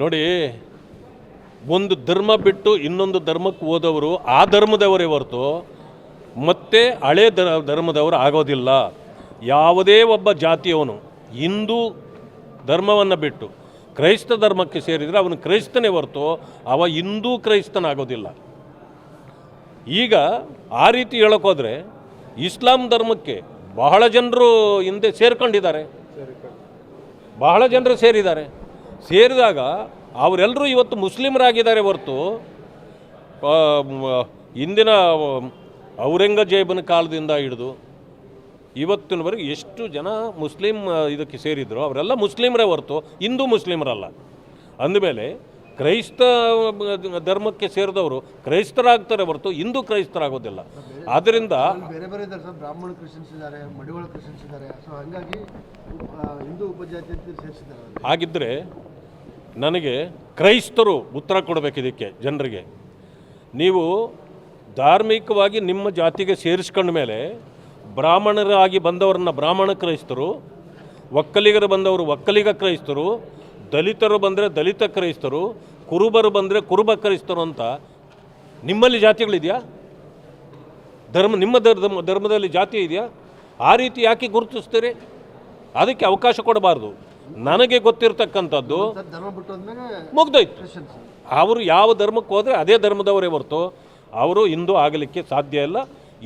ನೋಡಿ, ಒಂದು ಧರ್ಮ ಬಿಟ್ಟು ಇನ್ನೊಂದು ಧರ್ಮಕ್ಕೆ ಹೋದವರು ಆ ಧರ್ಮದವರೇ ಹೊರತು ಮತ್ತೆ ಹಳೆ ಧರ್ ಧರ್ಮದವರು ಆಗೋದಿಲ್ಲ. ಯಾವುದೇ ಒಬ್ಬ ಜಾತಿಯವನು ಹಿಂದೂ ಧರ್ಮವನ್ನು ಬಿಟ್ಟು ಕ್ರೈಸ್ತ ಧರ್ಮಕ್ಕೆ ಸೇರಿದರೆ ಅವನು ಕ್ರೈಸ್ತನೇ ಹೊರತು ಅವ ಹಿಂದೂ ಕ್ರೈಸ್ತನಾಗೋದಿಲ್ಲ. ಈಗ ಆ ರೀತಿ ಹೇಳೋಕ್ಕೋದ್ರೆ ಇಸ್ಲಾಂ ಧರ್ಮಕ್ಕೆ ಬಹಳ ಜನರು ಹಿಂದೆ ಸೇರ್ಕೊಂಡಿದ್ದಾರೆ. ಬಹಳ ಜನರು ಸೇರಿದ್ದಾರೆ. ಸೇರಿದಾಗ ಅವರೆಲ್ಲರೂ ಇವತ್ತು ಮುಸ್ಲಿಮರಾಗಿದ್ದಾರೆ ಹೊರತು ಹಿಂದಿನ ಇಂದಿನ ಔರಂಗಜೇಬನ ಕಾಲದಿಂದ ಹಿಡಿದು ಇವತ್ತಿನವರೆಗೆ ಎಷ್ಟು ಜನ ಮುಸ್ಲಿಂ ಇದಕ್ಕೆ ಸೇರಿದ್ರು ಅವರೆಲ್ಲ ಮುಸ್ಲಿಮರೇ ಹೊರತು ಹಿಂದೂ ಮುಸ್ಲಿಮರಲ್ಲ. ಅಂದಮೇಲೆ ಕ್ರೈಸ್ತ ಧರ್ಮಕ್ಕೆ ಸೇರಿದವರು ಕ್ರೈಸ್ತರಾಗ್ತಾರೆ ಹೊರತು ಹಿಂದೂ ಕ್ರೈಸ್ತರಾಗೋದಿಲ್ಲ. ಆದ್ದರಿಂದ ಬೇರೆ ಬೇರೆ ಬ್ರಾಹ್ಮಣ ಕ್ರಿಶ್ಚಿಯನ್ಸ್ ಇದ್ದಾರೆ ಮಡಿವಾಳ ಕ್ರಿಶ್ಚಿಯನ್ಸ್ ಇದ್ದಾರೆ. ಸೊ ಹಂಗಾಗಿ ಹಿಂದೂ ಉಪಜಾತಿ ಸೇರಿಸಿದ್ದಾರೆ. ಅವ್ರಿಗೆ. ನನಗೆ ಕ್ರೈಸ್ತರು ಉತ್ತರ ಕೊಡಬೇಕು ಇದಕ್ಕೆ ಜನರಿಗೆ. ನೀವು ಧಾರ್ಮಿಕವಾಗಿ ನಿಮ್ಮ ಜಾತಿಗೆ ಸೇರಿಸ್ಕೊಂಡ ಮೇಲೆ ಬ್ರಾಹ್ಮಣರಾಗಿ ಬಂದವರನ್ನ ಬ್ರಾಹ್ಮಣ ಕ್ರೈಸ್ತರು, ಒಕ್ಕಲಿಗರು ಬಂದವರು ಒಕ್ಕಲಿಗ ಕ್ರೈಸ್ತರು, ದಲಿತರು ಬಂದರೆ ದಲಿತ ಕ್ರೈಸ್ತರು, ಕುರುಬರು ಬಂದರೆ ಕುರುಬ ಕ್ರೈಸ್ತರು ಅಂತ ನಿಮ್ಮಲ್ಲಿ ಜಾತಿಗಳಿದೆಯಾ? ಧರ್ಮ, ನಿಮ್ಮ ಧರ್ಮ, ಧರ್ಮದಲ್ಲಿ ಜಾತಿ ಇದೆಯಾ? ಆ ರೀತಿ ಯಾಕೆ ಗುರುತಿಸ್ತೀರಿ? ಅದಕ್ಕೆ ಅವಕಾಶ ಕೊಡಬಾರ್ದು. ನನಗೆ ಗೊತ್ತಿರ್ತಕ್ಕಂಥದ್ದು ಮುಗ್ದೋಯ್ತು. ಅವರು ಯಾವ ಧರ್ಮಕ್ಕೆ ಹೋದರೆ ಅದೇ ಧರ್ಮದವರೇ ಹೊರತು ಅವರು ಹಿಂದೂ ಆಗಲಿಕ್ಕೆ ಸಾಧ್ಯ ಇಲ್ಲ.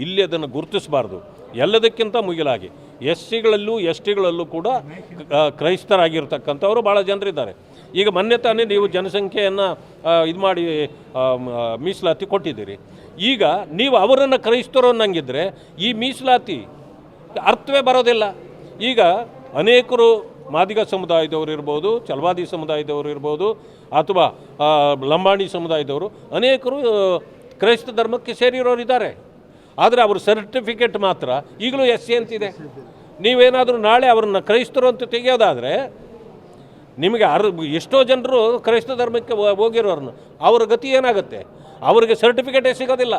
ಇಲ್ಲಿ ಅದನ್ನು ಗುರುತಿಸಬಾರ್ದು. ಎಲ್ಲದಕ್ಕಿಂತ ಮುಗಿಲಾಗಿ. ಎಸ್ ಸಿಗಳಲ್ಲೂ ಎಸ್ ಟಿಗಳಲ್ಲೂ ಕೂಡ ಕ್ರೈಸ್ತರಾಗಿರ್ತಕ್ಕಂಥವರು ಭಾಳ ಜನರಿದ್ದಾರೆ. ಈಗ ಮೊನ್ನೆ ತಾನೇ ನೀವು ಜನಸಂಖ್ಯೆಯನ್ನು ಇದು ಮಾಡಿ ಮೀಸಲಾತಿ ಕೊಟ್ಟಿದ್ದೀರಿ. ಈಗ ನೀವು ಅವರನ್ನು ಕ್ರೈಸ್ತರು ಅನ್ನಂಗಿದ್ರೆ ಈ ಮೀಸಲಾತಿ ಅರ್ಥವೇ ಬರೋದಿಲ್ಲ. ಈಗ ಅನೇಕರು ಮಾದಿಗ ಸಮುದಾಯದವರು ಇರ್ಬೋದು, ಚಲವಾದಿ ಸಮುದಾಯದವರು ಇರ್ಬೋದು, ಅಥವಾ ಲಂಬಾಣಿ ಸಮುದಾಯದವರು, ಅನೇಕರು ಕ್ರೈಸ್ತ ಧರ್ಮಕ್ಕೆ ಸೇರಿರೋರು ಇದ್ದಾರೆ ಆದರೆ ಅವ್ರ ಸರ್ಟಿಫಿಕೇಟ್ ಮಾತ್ರ ಈಗಲೂ ಎಸ್ ಸಿ ಅಂತಿದೆ. ನೀವೇನಾದರೂ ನಾಳೆ ಅವ್ರನ್ನ ಕ್ರೈಸ್ತರು ಅಂತ ತೆಗೆಯೋದಾದರೆ, ನಿಮಗೆ ಅರ್, ಎಷ್ಟೋ ಜನರು ಕ್ರೈಸ್ತ ಧರ್ಮಕ್ಕೆ ಹೋಗಿರೋರನ್ನ ಹೋಗಿರೋರ್ನು, ಅವ್ರ ಗತಿ ಏನಾಗುತ್ತೆ? ಅವರಿಗೆ ಸರ್ಟಿಫಿಕೇಟೇ ಸಿಗೋದಿಲ್ಲ.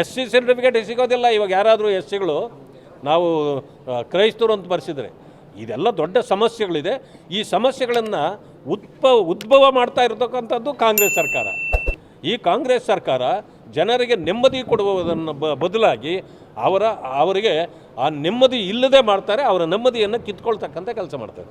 ಎಸ್ ಸಿ ಸರ್ಟಿಫಿಕೇಟೇ ಸಿಗೋದಿಲ್ಲ. ಇವಾಗ ಯಾರಾದರೂ ಎಸ್ ಸಿಗಳು ನಾವು ಕ್ರೈಸ್ತರು ಅಂತ ಬರೆಸಿದರೆ ಇದೆಲ್ಲ ದೊಡ್ಡ ಸಮಸ್ಯೆಗಳಿದೆ. ಈ ಸಮಸ್ಯೆಗಳನ್ನು ಉತ್ಪ, ಉದ್ಭವ ಮಾಡ್ತಾ ಇರತಕ್ಕಂಥದ್ದು ಕಾಂಗ್ರೆಸ್ ಸರ್ಕಾರ. ಈ ಕಾಂಗ್ರೆಸ್ ಸರ್ಕಾರ ಜನರಿಗೆ ನೆಮ್ಮದಿ ಕೊಡುವುದನ್ನು ಬದಲಾಗಿ ಅವರ, ಅವರಿಗೆ ಆ ನೆಮ್ಮದಿ ಇಲ್ಲದೆ ಮಾಡ್ತಾರೆ, ಅವರ ನೆಮ್ಮದಿಯನ್ನು ಕಿತ್ಕೊಳ್ತಕ್ಕಂಥ ಕೆಲಸ ಮಾಡ್ತಾರೆ